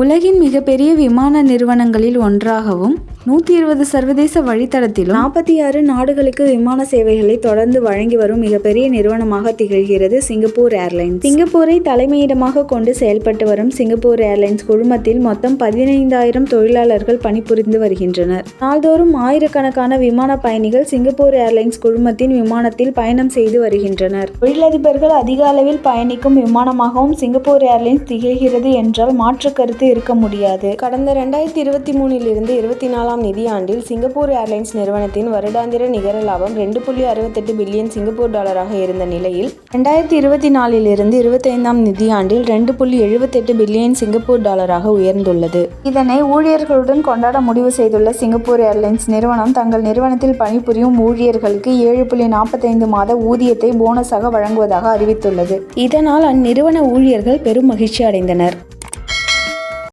உலகின் மிகப்பெரிய விமான நிறுவனங்களில் ஒன்றாகவும் நூற்றி இருபது சர்வதேச வழித்தடத்திலும் நாற்பத்தி ஆறு நாடுகளுக்கு விமான சேவைகளை தொடர்ந்து வழங்கி வரும் மிகப்பெரிய நிறுவனமாக திகழ்கிறது சிங்கப்பூர் ஏர்லைன்ஸ். சிங்கப்பூரை தலைமையிடமாக கொண்டு செயல்பட்டு வரும் சிங்கப்பூர் ஏர்லைன்ஸ் குழுமத்தில் மொத்தம் பதினைந்தாயிரம் தொழிலாளர்கள் பணிபுரிந்து வருகின்றனர். நாள்தோறும் ஆயிரக்கணக்கான விமான பயணிகள் சிங்கப்பூர் ஏர்லைன்ஸ் குழுமத்தின் விமானத்தில் பயணம் செய்து வருகின்றனர். தொழிலதிபர்கள் அதிக அளவில் பயணிக்கும் விமானமாகவும் சிங்கப்பூர் ஏர்லைன்ஸ் திகழ்கிறது என்றால் மாற்று கருத்து இருக்க முடியாது. கடந்த ரெண்டாயிரத்தி இருபத்தி மூணிலிருந்து இருபத்தி நாலாம் நிதியாண்டில் சிங்கப்பூர் ஏர்லைன்ஸ் நிறுவனத்தின் வருடாந்திர நிகர லாபம் ரெண்டு புள்ளி அறுபத்தெட்டு பில்லியன் சிங்கப்பூர் டாலராக இருந்த நிலையில் ரெண்டாயிரத்தி இருபத்தி நாலிலிருந்து இருபத்தைந்தாம் நிதியாண்டில் ரெண்டு புள்ளி எழுபத்தெட்டு பில்லியன் சிங்கப்பூர் டாலராக உயர்ந்துள்ளது. இதனை ஊழியர்களுடன் கொண்டாட முடிவு செய்துள்ள சிங்கப்பூர் ஏர்லைன்ஸ் நிறுவனம் தங்கள் நிறுவனத்தில் பணிபுரியும் ஊழியர்களுக்கு ஏழு புள்ளி நாற்பத்தைந்து மாத ஊதியத்தை போனஸாக வழங்குவதாக அறிவித்துள்ளது. இதனால் அந்நிறுவன ஊழியர்கள் பெரும் மகிழ்ச்சி அடைந்தனர்.